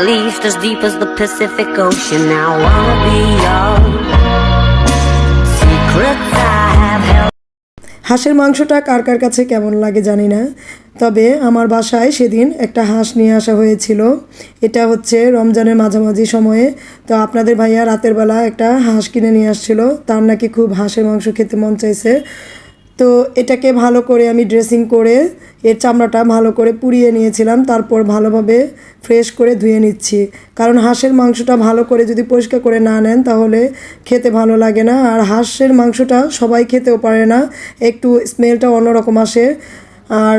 least as deep as the Pacific Ocean. I wanna be your secrets I have held. হাঁসের মাংসটা কার কার কাছে কেমন লাগে জানি না। তবে আমার বাসায় সেদিন একটা হাঁস নিয়ে আসা হয়েছিল। এটা হচ্ছে রমজানের মাঝামাঝি সময়ে। তো আপনাদের ভাইয়া রাতের বেলা একটা হাঁস কিনে নিয়ে আসছিল। তার নাকি খুব হাঁসের মাংস খেতে মন চাইছে। তো এটাকে ভালো করে আমি ড্রেসিং করে এর চামড়াটা ভালো করে পুড়িয়ে নিয়েছিলাম, তারপর ভালোভাবে ফ্রেশ করে ধুয়ে নিচ্ছি। কারণ হাঁসের মাংসটা ভালো করে যদি পরিষ্কার করে না নেন তাহলে খেতে ভালো লাগে না। আর হাঁসের মাংসটা সবাই খেতেও পারে না, একটু স্মেলটা অন্যরকম আসে। আর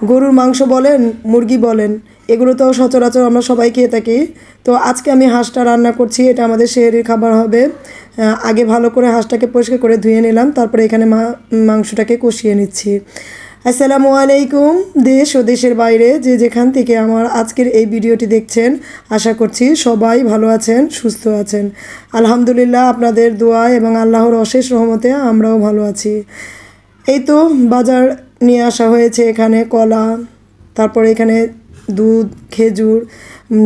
গরুর মাংস বলেন, মুরগি বলেন এগুলো তো সচরাচর আমরা সবাই খেয়ে থাকি। তো আজকে আমি হাঁসটা রান্না করছি, এটা আমাদের শেহরির খাবার হবে। আগে ভালো করে হাঁসটাকে পরিষ্কার করে ধুয়ে নিলাম, তারপরে এখানে মাংসটাকে কষিয়ে নিচ্ছি। আসসালামু আলাইকুম, দেশ ও দেশের বাইরে যে যেখান থেকে আমার আজকের এই ভিডিওটি দেখছেন, আশা করছি সবাই ভালো আছেন, সুস্থ আছেন। আলহামদুলিল্লাহ আপনাদের দোয়া এবং আল্লাহর অশেষ রহমতে আমরাও ভালো আছি। এই তো বাজার নিয়ে আসা হয়েছে এখানে কলা, তারপরে এখানে দুধ, খেজুর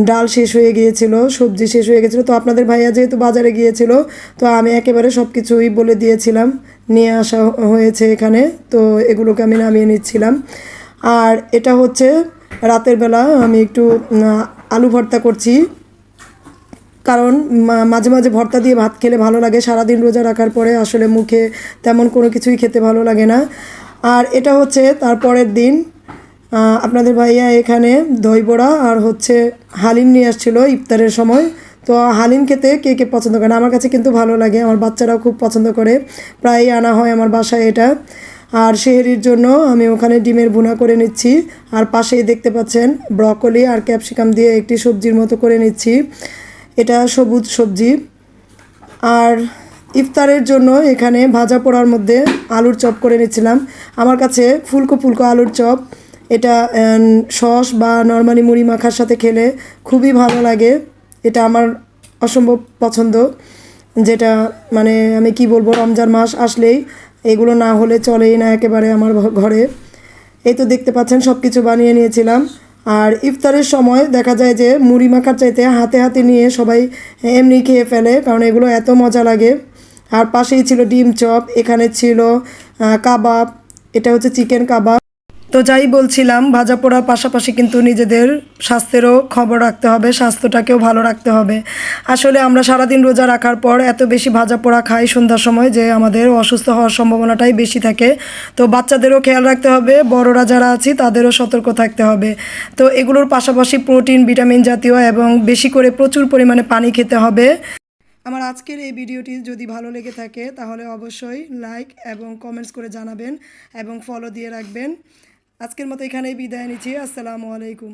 ডাল শেষ হয়ে গিয়েছিল, সবজি শেষ হয়ে গেছিল তো আপনাদের ভাইয়া যেহেতু বাজারে গিয়েছিল, তো আমি একেবারে সব কিছুই বলে দিয়েছিলাম, নিয়ে আসা হয়েছে এখানে। তো এগুলোকে আমি নামিয়ে নিচ্ছিলাম। আর এটা হচ্ছে রাতের বেলা, আমি একটু আলু ভর্তা করছি। কারণ মাঝে মাঝে ভর্তা দিয়ে ভাত খেলে ভালো লাগে, সারাদিন রোজা রাখার পরে আসলে মুখে তেমন কোনো কিছুই খেতে ভালো লাগে না। আর এটা হচ্ছে তারপরের দিন আপনাদের ভাইয়া এখানে দই বড়া আর হচ্ছে হালিম নিয়ে আসছিল ইফতারের সময়। তো হালিম খেতে কে কে পছন্দ করে? আমার কাছে কিন্তু ভালো লাগে, আমার বাচ্চারাও খুব পছন্দ করে। প্রায়ই আনা হয় আমার বাসায় এটা। আর শেহরির জন্য আমি ওখানে ডিমের ভুনা করে নিচ্ছি। আর পাশেই দেখতে পাচ্ছেন ব্রকলি আর ক্যাপসিকাম দিয়ে একটি সবজির মতো করে নিচ্ছি। এটা সবুজ সবজি। আর ইফতারের জন্য এখানে ভাজা পোড়ার মধ্যে আলুর চপ করে নিচ্ছিলাম। আমার কাছে ফুলকো ফুলকো আলুর চপ, এটা সস বা নর্মালি মুড়ি মাখার সাথে খেলে খুবই ভালো লাগে। এটা আমার অসম্ভব পছন্দ। যেটা মানে আমি কি বলব, রমজান মাস আসলেই এগুলো না হলে চলেই না একেবারে আমার ঘরে। এই তো দেখতে পাচ্ছেন সব কিছু বানিয়ে নিয়েছিলাম। আর ইফতারের সময় দেখা যায় যে মুড়ি মাখার চাইতে হাতে হাতে নিয়ে সবাই এমনি খেয়ে ফেলে, কারণ এগুলো এত মজা লাগে। আর পাশেই ছিল ডিম চপ, এখানে ছিল কাবাব, এটা হচ্ছে চিকেন কাবাব। তো যাই বলছিলাম, ভাজা পোড়ার পাশাপাশি কিন্তু নিজেদের স্বাস্থ্যেরও খবর রাখতে হবে, স্বাস্থ্যটাকেও ভালো রাখতে হবে। আসলে আমরা সারাদিন রোজা রাখার পর এত বেশি ভাজা পোড়া খাই সন্ধ্যার সময় যে আমাদের অসুস্থ হওয়ার সম্ভাবনাটাই বেশি থাকে। তো বাচ্চাদেরও খেয়াল রাখতে হবে, বড়রা যারা আছি তাদেরও সতর্ক থাকতে হবে। তো এগুলোর পাশাপাশি প্রোটিন, ভিটামিন জাতীয় এবং বেশি করে প্রচুর পরিমাণে পানি খেতে হবে। আমার আজকের এই ভিডিওটি যদি ভালো লেগে থাকে, তাহলে অবশ্যই লাইক এবং কমেন্টস করে জানাবেন এবং ফলো দিয়ে রাখবেন। আজকের মতো এখানেই বিদায় নিচ্ছি। আসসালামু আলাইকুম।